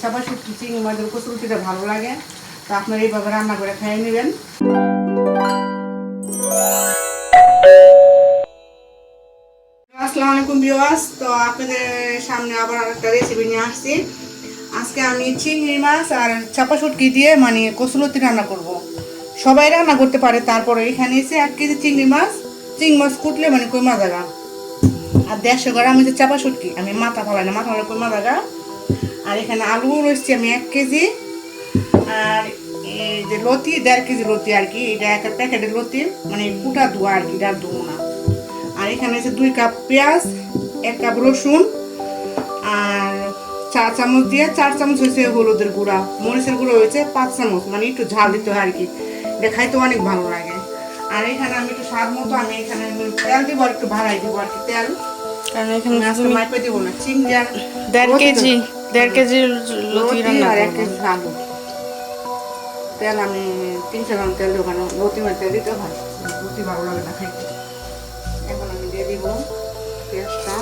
চাপা শুটকি চিংড়ি মাছের কচুরুটিটা ভালো লাগে। তো আপনারা এইভাবে রান্না করে খেয়ে নেবেন। আসসালামু আলাইকুম ভিউয়ার্স, তো আপনাদের সামনে আবার একটা রেসিপি নিয়ে আসছি। আজকে আমি চিংড়ি মাছ আর চাপা শুটকি দিয়ে মানে কচুলতি রান্না করব। সবাই রান্না করতে পারে, তারপরে এখানে এসে এক কেজি চিংড়ি মাছ চিংড়ি মাছ কুটলে মানে কই মাজাগা আর দেড়শো গ্রাম হচ্ছে চাপা শুটকি, আমি মাথা ফালাই না, মাথা ফালাই কই মাজাগা আর এখানে আলু রয়েছে আমি এক কেজি। আর এই যে লতি দেড় কেজি লতি আর কি এটা একটা প্যাকেটের লতি মানে কুটা ধোয়া আর কি এটা ধোয়া না আর এখানে আছে দুই কাপ পেঁয়াজ এক কাপ রসুন আর চার চামচ দিয়ে চার চামচ হয়েছে হলুদের গুঁড়া মরিচের গুঁড়ো হয়েছে পাঁচ চামচ মানে একটু ঝাল দিতে হয় আর কি। এটা খাইতে অনেক ভালো লাগে। আর এখানে আমি একটু স্বাদ মতো আমি এখানে তেল দিব আর একটু ভাড়াই দিব আর কি তেল। কারণ এখানে তুমি মাইপে দিব না চিংড়ি আর দেড়। কেজি। দেড় কেজি লতি রান্না আর এক কেজি আলু। তেল আমি তিনশো গ্রাম তেল দেবো কেন লতি মাছ তেল দিতে হয়। লতি ভালো লাগে না খাইতে। এখন আমি দিয়ে দিব পেঁয়াজটা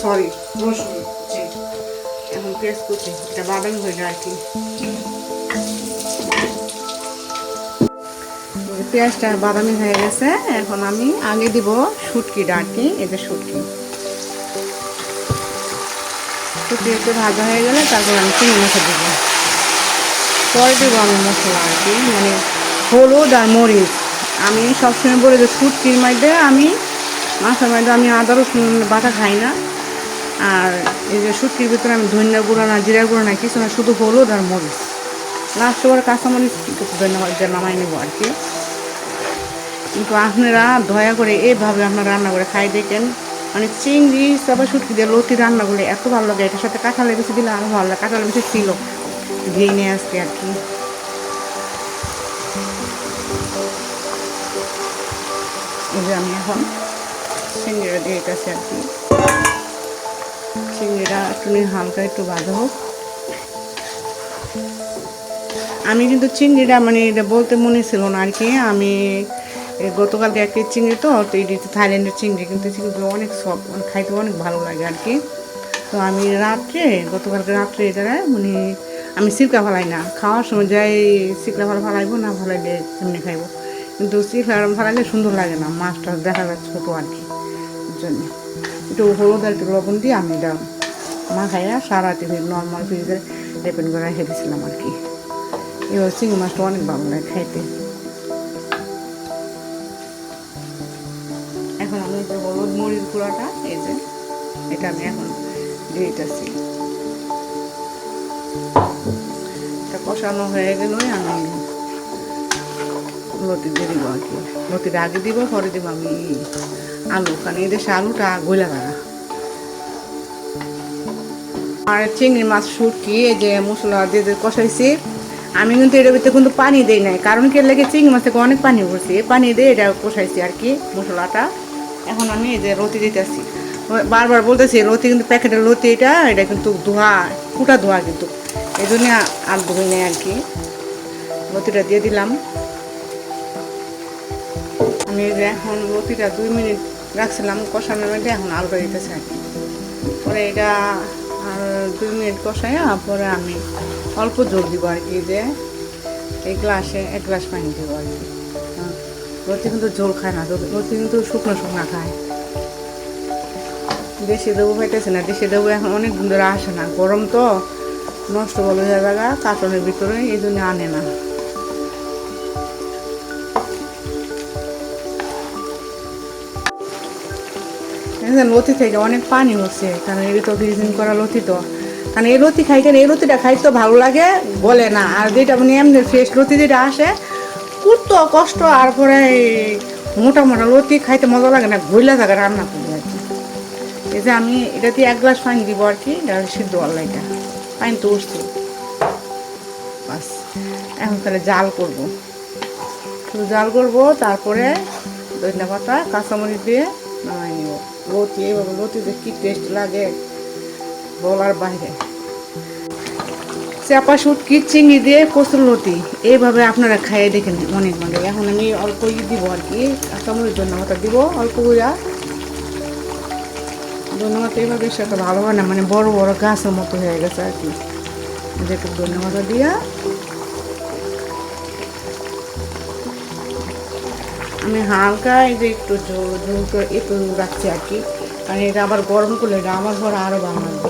সরি রসুন এখন পেঁয়াজ কুচি এটা বাদামি হয়ে যায় আর কি। পেঁয়াজটা বাদামি হয়ে গেছে এখন আমি আগে দিব শুটকি ডাকি এটা শুটকি। একটু ভাজা হয়ে গেলে তারপর আমি চিংড়ি মাছে দেবো। পরে দেবো আমি মশলা আর কি মানে হলুদ আর মরিচ। আমি সবসময় বলে যে শুটকির মধ্যে আমি, মাছের মধ্যে আমি আদা, রসুন, বাটা খাই না। আর এই যে শুটকির ভিতরে আমি ধনিয়া গুঁড়ো না জিরা গুঁড়ো না, কিছু না, শুধু হলুদ আর মরিচ। লাস্ট করে কাঁচামরিচ নামাই নেব আর কি। কিন্তু আপনারা দয়া করে এইভাবে আপনারা রান্না করে খাই দেখেন। মানে চিংড়ি সবাই শুটকি দিয়ে লতি রান্নাগুলো এত ভালো লাগে। এটার সাথে কাঁঠালের বেশি দিলে আরও ভালো লাগে। কাঁঠালের বেশি ছিল। দিয়ে নিয়ে আসতে আর কি। আমি এখন চিংড়িটা দিয়ে দিতেছি আর কি। চিংড়িটা একটু হালকা একটু ভাজা হোক আমি কিন্তু চিংড়িটা মানে এটা বলতে মনে ছিল না আর কি। আমি গতকালকে এক কেজি চিংড়ি তো তো এটি থাইল্যান্ডের চিংড়ি, কিন্তু চিংড়িগুলো অনেক সব খাইতে অনেক ভালো লাগে আর কি। তো আমি রাত্রে, গতকালকে রাত্রে এটা মানে আমি সিরকা ফালাই না। খাওয়ার সময় যাই সিকলা ফালা ফালাইবো, না ফালাইলে এমনি খাইবো। কিন্তু সিকলা ফালাইলে সুন্দর লাগে না, মাছটা দেখা যাচ্ছে ছোটো আর কি জন্য। একটু হলুদ আর একটু লবণ দিয়ে আমি এটা মাখাইয়া সারাতে নর্মাল ফ্রিজে রেপেন করে দিয়েছিলাম আর কি। এবার চিংড়ি মাছটা অনেক ভালো লাগে খাইতে। মরিচ গুঁড়াটা, এই যে, এটা আমি এখন দিয়ে এটা কষানো হয়ে গেল আমি লতি দিয়ে দিব আর কি। লতিটা আগে দিব, পরে দিব আমি আলু, কারণ এই দেশে আলুটা গইলা লাগা আর চিংড়ি মাছ শুটকি এই যে মশলা দিয়ে দিয়ে কষাইছি, আমি কিন্তু এটার ভিতরে কিন্তু পানি দেই নাই, কারণ কি লেগে চিংড়ি মাছ থেকে অনেক পানি পড়ছে পানি দিয়ে এটা কষাইছি আর কি, মশলাটা। এখন আমি এই যে রতি দিতেছি। বারবার বলতেছি, রতি কিন্তু প্যাকেটের লতি এটা এটা কিন্তু ধোয়া কুটা ধোয়া কিন্তু। এই জন্য আর ধুই নেই আর কি। লতিটা দিয়ে দিলাম। আমি এই যে এখন লতিটা দুই মিনিট রাখছিলাম, কষানোর মধ্যে এখন আলুটা দিতেছি আর কি। পরে এটা আর দুই মিনিট কষাইয়া পরে আমি অল্প জল দিব আর কি যে এই গ্লাসে এক গ্লাস পানি দিব আর কি। রতি কিন্তু জল খায় না রতি কিন্তু শুকনো শুকনো খায়। দেশি দেবো পাইতেছে না, দেশি দেবো এখন অনেক দিন ধরে আসে না। গরম তো, নষ্ট বলে হয়ে জায়গা কার্টনের ভিতরে এই জন্য আনে না। লতি থেকে অনেক পানি হচ্ছে, কারণ এর তো ফ্রিজিং করা লতি তো। কারণ এই লতি খাইতেন এই লতিটা খাইতে তো ভালো লাগে, বলে না। আর যেটা মানে এমনি ফ্রেশ লতি যেটা আসে কুটতো কষ্ট আর পরে মোটা মোটা লতি খাইতে মজা লাগে না, ঘইলা জায়গা রান্না করি আর কি। এই যে আমি এটা দিয়ে এক গ্লাস পানি দিব আর কি, এটা সিদ্ধ আল্লাহ এটা। পানি তো উঠছে। বাস, এখন তাহলে জাল করব। শুধু জাল করব, তারপরে ধনিয়া পাতা, কাঁচামরিচ দিয়ে নামাই নিব। লতি এইভাবে লতিতে কি টেস্ট লাগে বলার বাইরে। চাপা শুটকি চিংড়ি দিয়ে কচুর লতি। এইভাবে আপনারা খাইয়ে দেখেন অনেক মানে এখন আমি অল্প ই দিব আর কি কাঁচামরিচ ধন্যবাদ দিব অল্প কইরা। ধন্যবাদ, এইভাবে সেটা ভালো হয় না মানে বড় বড় গাছের মতো হয়ে গেছে আর কি। এই যে একটু ধন্যবাদ দিয়া। আমি হালকা এই যে একটু ঝোল ঝোল করে একটু রাখছি আর কি। কারণ এটা আবার গরম করলে এটা আমার ঘরে আরও ভালো লাগবে।